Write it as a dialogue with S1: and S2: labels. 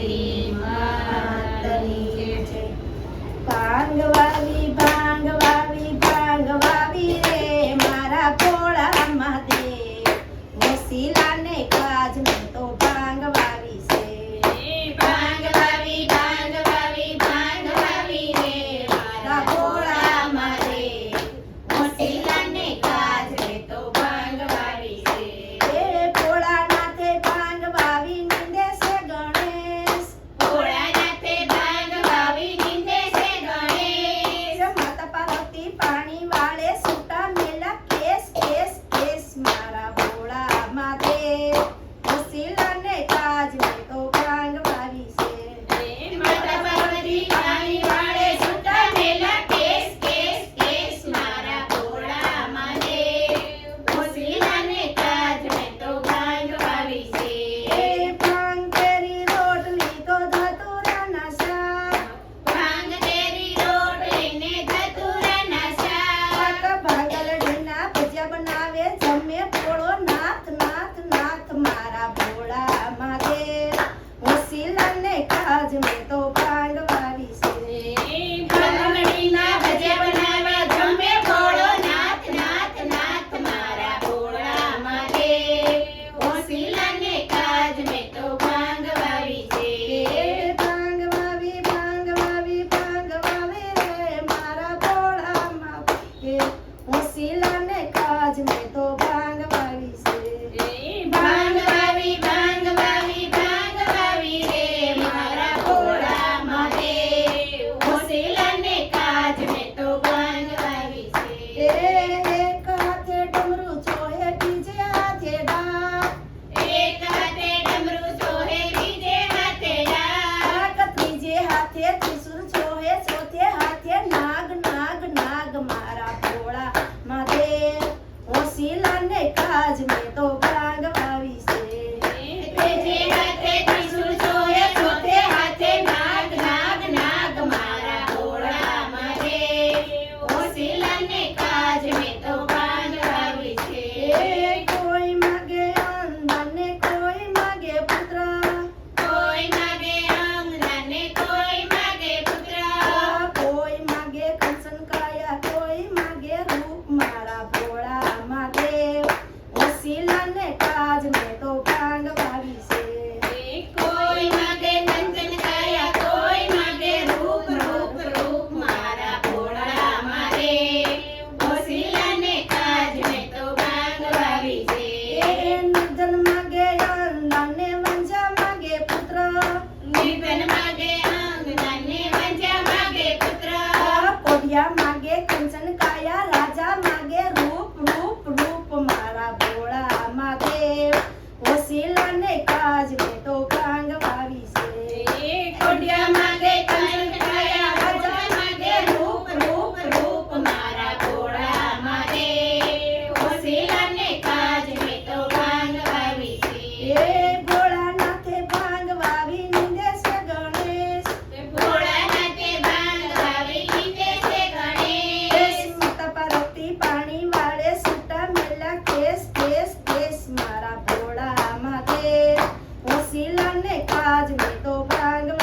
S1: हरे ભોળા મહાદેવ હું ને કાજ મેં તો રૂપ રૂપ મારા ભોળા મહાદેવ ઓશિલાને કાજ મારા ભોળા માથે. હું સિલન ને કાજ ને તો ભાંગ